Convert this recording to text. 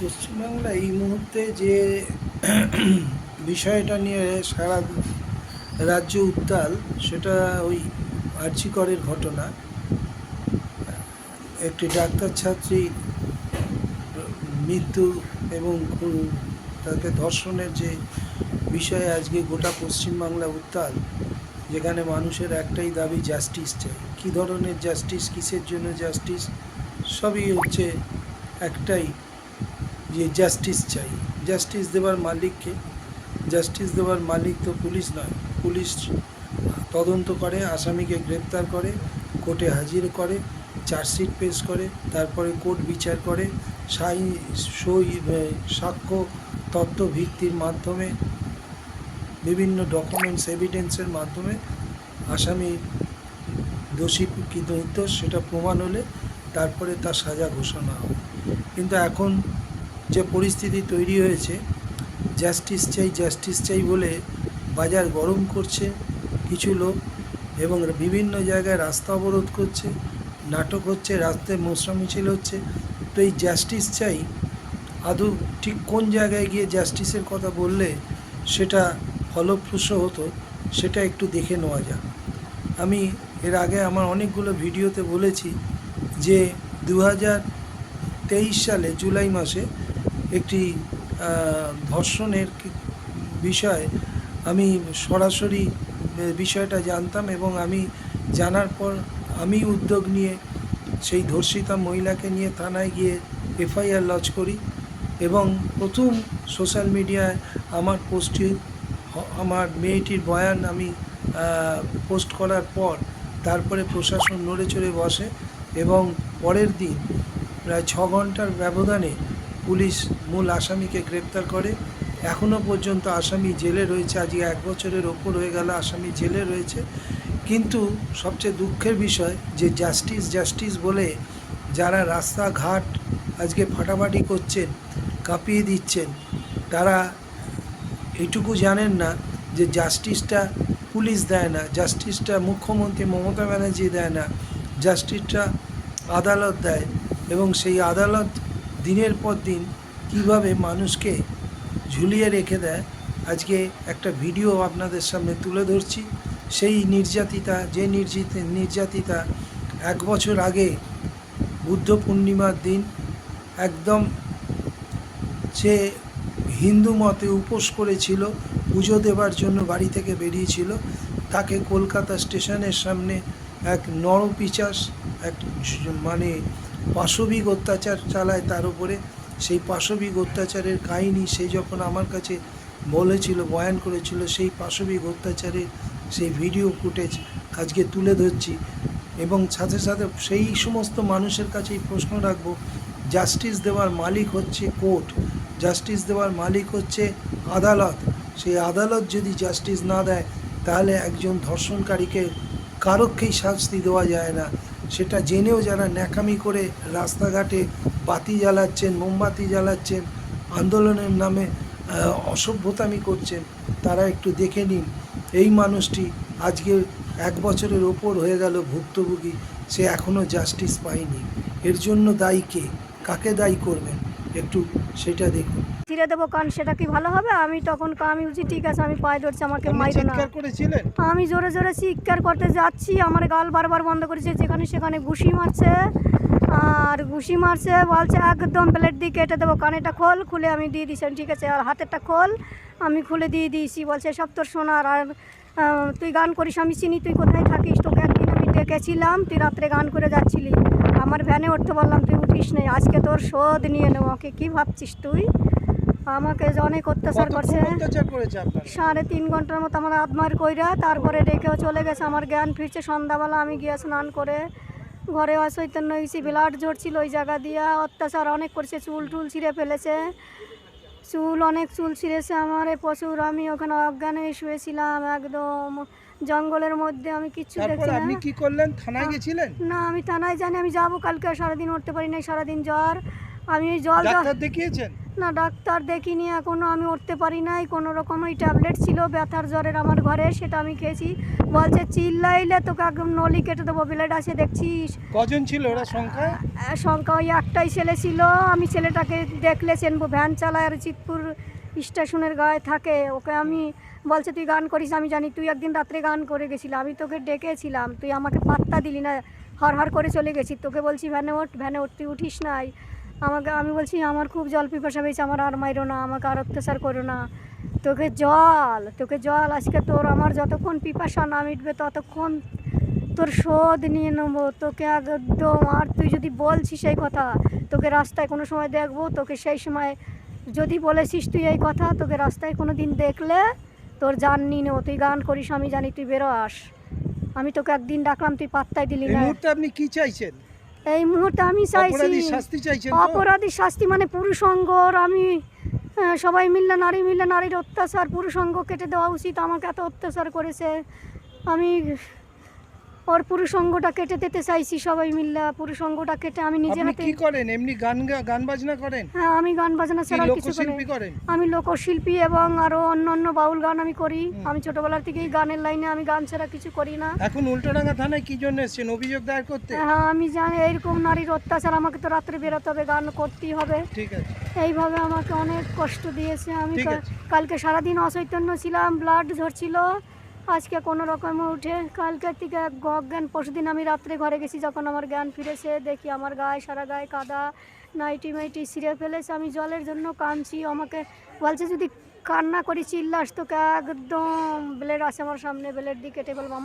পশ্চিমবাংলা এই মুহূর্তে যে বিষয়টা নিয়ে সারা রাজ্য উত্তাল, সেটা ওই আর্চিকরের ঘটনা। একটি ডাক্তার ছাত্রী মৃত্যু এবং তাকে ধর্ষণের যে বিষয়ে আজকে গোটা পশ্চিমবাংলা উত্তাল, যেখানে মানুষের একটাই দাবি জাস্টিস চাই। কী ধরনের জাস্টিস কিসের জন্য জাস্টিস সবই হচ্ছে একটাই যে জাস্টিস চাই। জাস্টিস দেওয়ার মালিককে জাস্টিস দেওয়ার মালিক তো পুলিশ নয়। পুলিশ তদন্ত করে, আসামিকে গ্রেপ্তার করে, কোর্টে হাজির করে চার্জশিট পেশ করে, তারপরে কোর্ট বিচার করে, সাই, সই সাক্ষ্য, তথ্য ভিত্তির মাধ্যমে, বিভিন্ন ডকুমেন্টস এভিডেন্সের মাধ্যমে আসামি দোষী কি নির্দোষ সেটা প্রমাণ হলে তারপরে তার সাজা ঘোষণা হয়। কিন্তু এখন যে পরিস্থিতি তৈরি হয়েছে জাস্টিস চাই জাস্টিস চাই বলে বাজার গরম করছে কিছু লোক এবং বিভিন্ন জায়গায় রাস্তা অবরোধ করছে, নাটক হচ্ছে, রাস্তায় মোসরা মিছিল হচ্ছে। তো এই জাস্টিস চাই, আদৌ ঠিক কোন জায়গায় গিয়ে জাস্টিসের কথা বললে সেটা ফলপ্রসূ হতো, সেটা একটু দেখে নেওয়া যাক। আমি এর আগে আমার অনেকগুলো ভিডিওতে বলেছি যে দু হাজার তেইশ সালে জুলাই মাসে একটি ধর্ষণের বিষয়ে, আমি সরাসরি বিষয়টা জানতাম এবং আমি জানার পর আমি উদ্যোগ নিয়ে সেই ধর্ষিতা মহিলাকে নিয়ে থানায় গিয়ে এফআইআর লজ করি এবং প্রথম সোশ্যাল মিডিয়ায় আমার পোস্টটি আমার মেয়েটির বয়ান আমি পোস্ট করার পর তারপরে প্রশাসন নড়ে চড়ে বসে এবং পরের দিন প্রায় ছ ঘণ্টার ব্যবধানে পুলিশ মূল আসামিকে গ্রেপ্তার করে। এখনও পর্যন্ত আসামি জেলে রয়েছে। আজকে এক বছরের ওপর হয়ে গেল আসামি জেলে রয়েছে। কিন্তু সবচেয়ে দুঃখের বিষয় যে জাস্টিস জাস্টিস বলে যারা রাস্তাঘাট আজকে ফাটাফাটি করছেন, কাঁপিয়ে দিচ্ছেন, তারা এটুকু জানেন না যে জাস্টিসটা পুলিশ দেয় না, জাস্টিসটা মুখ্যমন্ত্রী মমতা ব্যানার্জি দেয় না, জাস্টিসটা আদালত দেয় এবং সেই আদালত দিনের পর দিন কীভাবে মানুষকে ঝুলিয়ে রেখে দেয়, আজকে একটা ভিডিও আপনাদের সামনে তুলে ধরছি। সেই নির্যাতিতা, যে নির্যাত নির্যাতিতা এক বছর আগে বুদ্ধ পূর্ণিমার দিন একদম সে হিন্দু মতে উপোস করেছিল, পুজো দেবার জন্য বাড়ি থেকে বেরিয়েছিল। তাকে কলকাতা স্টেশনের সামনে এক নরপিচাস, এক মানে পাশবিক অত্যাচার চালায় তার উপরে। সেই পাশবিক অত্যাচারের কাহিনী সে যখন আমার কাছে বলেছিল, বয়ান করেছিল, সেই পাশবিক অত্যাচারের সেই ভিডিও ফুটেজ আজকে তুলে ধরছি এবং সাথে সাথে সেই সমস্ত মানুষের কাছেই প্রশ্ন রাখব, জাস্টিস দেওয়ার মালিক হচ্ছে কোর্ট। জাস্টিস দেওয়ার মালিক হচ্ছে আদালত। সেই আদালত যদি জাস্টিস না দেয়, তাহলে একজন ধর্ষণকারীকে কারককেই শাস্তি দেওয়া যায় না। সেটা জেনেও যারা ন্যাকামি করে রাস্তাঘাটে বাতি জ্বালাচ্ছেন, মোমবাতি জ্বালাচ্ছেন, আন্দোলনের নামে অসভ্যতামি করছেন, তারা একটু দেখে নিন। এই মানুষটি আজকে এক বছরের ওপর হয়ে গেল ভুক্তভোগী, সে এখনও জাস্টিস পায়নি। এর জন্য দায়ী কে? কাকে দায়ী করবেন? একটু সেটা দেখুন। ছিঁড়ে দেবো কান সেটা কি ভালো হবে? আমি তখন আমি বলছি ঠিক আছে আমি পায়ে ধরছি আমাকে আপনি মাইরো না। আমি জোরে জোরে চিৎকার করতে যাচ্ছি আমার গাল বারবার বন্ধ করেছে যেখানে সেখানে ঘুষি মারছে। আর ঘুষি মারছে বলছে একদম প্লেট দিয়ে কেটে দেবো কানেটা খোল খুলে আমি দিয়ে দিয়েছি ঠিক আছে আর হাতেরটা খোল আমি খুলে দিয়ে দিয়েছি। বলছে সব তোর সোনার আর তুই গান করিস আমি চিনি তুই কোথায় থাকিস? তোকে একদিন আমি ডেকেছিলাম তুই রাত্রে গান করে যাচ্ছিলি। আমার ভ্যানে উঠতে বললাম তুই উঠিস নেই আজকে তোর শোধ নিয়ে নেব। ওকে কী ভাবছিস তুই? আমাকে অনেক অত্যাচার করছে সাড়ে তিন ঘণ্টার মতো আমার আত্মার কইরা তারপরে রেখেও চলে গেছে আমার জ্ঞান ফিরছে। সন্ধ্যাবেলা আমি গিয়ে স্নান করে ঘরে অচৈতন্য হয়েছি ব্লাড ঝরছিল ওই জায়গা দিয়া অত্যাচার অনেক করছে চুল টুল ছিঁড়ে ফেলেছে। চুল অনেক চুল ছিঁড়েছে আমার এই প্রচুর আমি ওখানে অজ্ঞান হয়ে শুয়েছিলাম একদম। জঙ্গলের মধ্যে আমি কিচ্ছু দেখছি আপনি কি করলেন? থানায় গেছিলেন? না আমি থানায় জানি আমি যাব কালকে সারাদিন উঠতে পারি নাই সারাদিন জ্বর। আমি জল জল দেখিয়েছেন? না ডাক্তার দেখিনি এখনও আমি উঠতে পারি নাই। কোনো রকম ওই ট্যাবলেট ছিল ব্যথার জ্বরের আমার ঘরে সেটা আমি খেয়েছি। বলছে চিল্লাইলে তোকে একদম নলি কেটে দেবো ব্লেড আছে দেখছিস? কজন ছিল ওরা সংখ্যা? সংখ্যা ওই একটাই ছেলে ছিল। আমি ছেলেটাকে দেখলে চেনবো ভ্যান চালায় আর চিতপুর স্টেশনের গায়ে থাকে। ওকে আমি বলছে তুই গান করিস আমি জানি তুই একদিন রাত্রে গান করে গেছিলি। আমি তোকে ডেকেছিলাম তুই আমাকে পাত্তা দিলি না হর হর করে চলে গেছি তোকে বলছি ভ্যানে ওঠ ভ্যানে ওঠ তুই উঠিস নাই। আমাকে, আমি বলছি, আমার খুব জল পিপাসা পেয়েছে আমার আর মাইরো না, আমাকে আর অত্যাচার করো না। তোকে জল তোকে জল, আজকে তোর আমার যতক্ষণ পিপাসা না মিটবে, ততক্ষণ তোর শোধ নিয়ে নেব। তোকে একদম, আর তুই যদি বলছিস এই কথা, তোকে রাস্তায় কোনো সময় দেখব, তোকে সেই সময় যদি বলেছিস তুই এই কথা, তোকে রাস্তায় কোনো দিন দেখলে তোর জান নিয়ে নেব। তুই গান করিস, আমি জানি তুই বেরো আস আমি তোকে একদিন ডাকলাম, তুই পাত্তাই দিলি না। আপনি কি চাইছেন? এই মুহূর্তে আমি চাইছি? অপরাধী শাস্তি মানে পুরুষঙ্গর আমি সবাই মিললে নারী মিললে নারীর অত্যাচার পুরুষঙ্গ কেটে দেওয়া উচিত আমাকে এত অত্যাচার করেছে আমি ওর পুরুষঙ্গটা কেটে দিতে চাইছি সবাই মিললে পুরুষঙ্গটা কেটে আমি নিজে হাতে কি করেন? এমনি গান গান বাজনা করেন? হ্যাঁ আমি গান বাজনা ছাড়া কিছু করি করেন? আমি লোকশিল্পী এবং আরও অন্য অন্য বাউল গান আমি করি। আমি ছোটবেলার থেকেই গানের লাইনে আমি গান ছাড়া কিছু করি না। এখন উল্টোডাঙ্গা থানায় কি জন্য এসেছেন? অভিযোগ দায়ের করতে? হ্যাঁ আমি জানি এইরকম নারীর অত্যাচার আমাকে তো রাত্রে বেরোতে হবে গান করতেই হবে। ঠিক আছে। এইভাবে আমাকে অনেক কষ্ট দিয়েছে। আমি। কালকে সারাদিন অচৈতন্য ছিলাম ব্লাড ঝরছিল। আজকে কোনো রকমে উঠে কালকে থেকে জ্ঞান, পরশুদিন আমি রাত্রে ঘরে গেছি, যখন আমার জ্ঞান ফিরেছে, দেখি আমার গায়ে সারা গায়ে কাদা, নাইটি মাইটি ছিঁড়ে ফেলেছে, আমি জলের জন্য কাঁদছি, আমাকে বলছে যদি কান্না করি, চিল্লাস তোকে একদম, ব্লেড আছে আমার সামনে ব্লেড দিকে কেটে বলব আমার